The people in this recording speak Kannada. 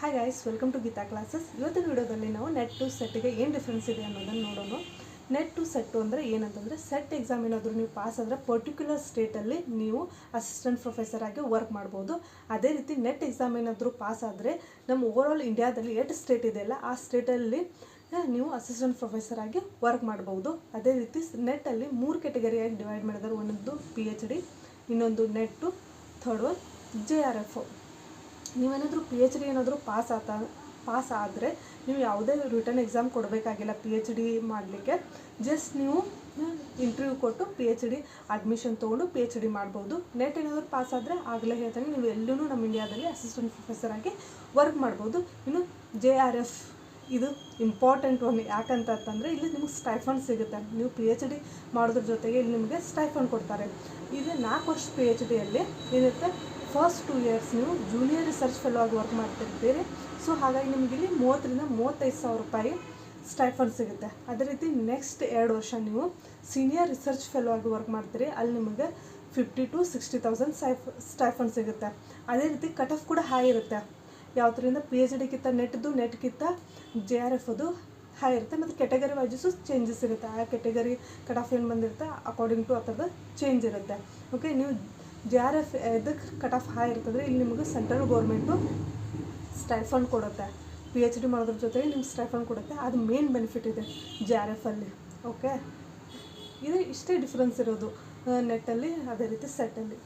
Hi guys welcome to Geetha classes ಇವತ್ತಿನ ವಿಡಿಯೋದಲ್ಲಿ ನಾವು ನೆಟ್ ಟು ಸೆಟ್ಗೆ ಏನು ಡಿಫ್ರೆನ್ಸ್ ಇದೆ ಅನ್ನೋದನ್ನು ನೋಡೋಣ. ನೆಟ್ ಟು ಸೆಟ್ಟು ಅಂದರೆ ಏನಂತಂದರೆ ಸೆಟ್ ಎಕ್ಸಾಮ್ ಏನಾದರೂ ನೀವು ಪಾಸ್ ಆದರೆ ಪರ್ಟಿಕ್ಯುಲರ್ ಸ್ಟೇಟಲ್ಲಿ ನೀವು ಅಸಿಸ್ಟೆಂಟ್ ಪ್ರೊಫೆಸರ್ ಆಗಿ ವರ್ಕ್ ಮಾಡ್ಬೋದು. ಅದೇ ರೀತಿ ನೆಟ್ ಎಕ್ಸಾಮ್ ಏನಾದರೂ ಪಾಸ್ ಆದರೆ ನಮ್ಮ ಆಲ್ ಇಂಡಿಯಾದಲ್ಲಿ ಎಷ್ಟು ಸ್ಟೇಟ್ ಇದೆಯಲ್ಲ ಆ ಸ್ಟೇಟಲ್ಲಿ ನೀವು ಅಸಿಸ್ಟೆಂಟ್ ಪ್ರೊಫೆಸರ್ ಆಗಿ ವರ್ಕ್ ಮಾಡ್ಬೋದು. ಅದೇ ರೀತಿ ನೆಟ್ಟಲ್ಲಿ ಮೂರು ಕೆಟಗರಿಯಾಗಿ ಡಿವೈಡ್ ಮಾಡಿದ್ದಾರೆ ಒಂದೊಂದು ಪಿ ಇನ್ನೊಂದು NET third one J R F ನೀವೇನಾದರೂ ಪಿ ಎಚ್ ಡಿ ಏನಾದರೂ ಪಾಸ್ ಆತ ಪಾಸ್ ಆದರೆ ನೀವು ಯಾವುದೇ ರಿಟರ್ನ್ ಎಕ್ಸಾಮ್ ಕೊಡಬೇಕಾಗಿಲ್ಲ ಪಿ ಎಚ್ ಡಿ ಮಾಡಲಿಕ್ಕೆ. ಜಸ್ಟ್ ನೀವು ಇಂಟರ್ವ್ಯೂ ಕೊಟ್ಟು ಪಿ ಎಚ್ ಡಿ ಅಡ್ಮಿಷನ್ ತೊಗೊಂಡು ಪಿ ಎಚ್ ಡಿ ಮಾಡ್ಬೋದು. ನೆಟ್ ಏನಾದರೂ ಪಾಸ್ ಆದರೆ ಆಗಲೇ ಹೇಳ್ತಾನೆ, ನೀವು ಎಲ್ಲೂ ನಮ್ಮ ಇಂಡಿಯಾದಲ್ಲಿ ಅಸಿಸ್ಟೆಂಟ್ ಪ್ರೊಫೆಸರ್ ಆಗಿ ವರ್ಕ್ ಮಾಡ್ಬೋದು. ಇನ್ನು ಜೆ ಆರ್ ಎಫ್ ಇದು ಇಂಪಾರ್ಟೆಂಟ್ ಒನ್ ಯಾಕಂತಂತಂದರೆ ಇಲ್ಲಿ ನಿಮಗೆ ಸ್ಟೈಫಂಡ್ ಸಿಗುತ್ತೆ. ನೀವು ಪಿ ಎಚ್ ಡಿ ಮಾಡೋದ್ರ ಜೊತೆಗೆ ಇಲ್ಲಿ ನಿಮಗೆ ಸ್ಟೈಫಂಡ್ ಕೊಡ್ತಾರೆ. ಇದು ನಾಲ್ಕು ವರ್ಷ ಪಿ ಎಚ್ ಡಿಯಲ್ಲಿ ಏನಿರುತ್ತೆ? ಫಸ್ಟ್ ಟೂ ಇಯರ್ಸ್ ನೀವು ಜೂನಿಯರ್ ರಿಸರ್ಚ್ ಫೆಲೋ ಆಗಿ ವರ್ಕ್ ಮಾಡ್ತಿರ್ತೀರಿ. ಸೊ ಹಾಗಾಗಿ ನಿಮಗೆ ಇಲ್ಲಿ ಮೂವತ್ತರಿಂದ ಮೂವತ್ತೈದು ಸಾವಿರ ರೂಪಾಯಿ ಸ್ಟೈಫಂಡ್ ಸಿಗುತ್ತೆ. ಅದೇ ರೀತಿ ನೆಕ್ಸ್ಟ್ ಎರಡು ವರ್ಷ ನೀವು ಸೀನಿಯರ್ ರಿಸರ್ಚ್ ಫೆಲೋ ಆಗಿ ವರ್ಕ್ ಮಾಡ್ತೀರಿ. ಅಲ್ಲಿ ನಿಮಗೆ ಫಿಫ್ಟಿ ಟು ಸಿಕ್ಸ್ಟಿ ತೌಸಂಡ್ ಸೈಫ್ ಸ್ಟೈಫಂಡ್ ಸಿಗುತ್ತೆ. ಅದೇ ರೀತಿ ಕಟ್ ಆಫ್ ಕೂಡ ಹೈ ಇರುತ್ತೆ. ಯಾವ್ದರಿಂದ ಪಿ ಎಚ್ ಡಿಗಿಂತ ನೆಟ್ದು ನೆಟ್ಗಿಂತ ಜೆ ಆರ್ ಎಫ್ ಅದು ಹೈ ಇರುತ್ತೆ. ಮತ್ತು ಕೆಟಗರಿ ವೈಸು ಚೇಂಜಸ್ ಇರುತ್ತೆ. ಆ ಕೆಟಗರಿ ಕಟ್ ಆಫ್ ಏನು ಬಂದಿರುತ್ತೆ? ಅಕಾರ್ಡಿಂಗ್ ಟು ಆ ಥರದ್ದು ಚೇಂಜ್ ಇರುತ್ತೆ. ಓಕೆ ನೀವು ಜೆ ಆರ್ ಎಫ್ ಇದಕ್ಕೆ ಕಟ್ ಆಫ್ ಹೈ ಇರ್ತದೆ, ಇಲ್ಲಿ ನಿಮಗೆ ಸೆಂಟ್ರಲ್ ಗೌರ್ಮೆಂಟು ಸ್ಟೈಫಂಡ್ ಕೊಡುತ್ತೆ. ಪಿ ಎಚ್ ಡಿ ಮಾಡೋದ್ರ ಜೊತೆಗೆ ನಿಮ್ಗೆ ಸ್ಟೈಫಂಡ್ ಕೊಡುತ್ತೆ. ಅದು ಮೇನ್ ಬೆನಿಫಿಟ್ ಇದೆ ಜಿ ಆರ್ ಎಫಲ್ಲಿ ಓಕೆ ಇದು ಇಷ್ಟೇ ಡಿಫ್ರೆನ್ಸ್ ಇರೋದು. ನೆಟ್ಟಲ್ಲಿ ಅದೇ ರೀತಿ ಸೆಟ್ಟಲ್ಲಿ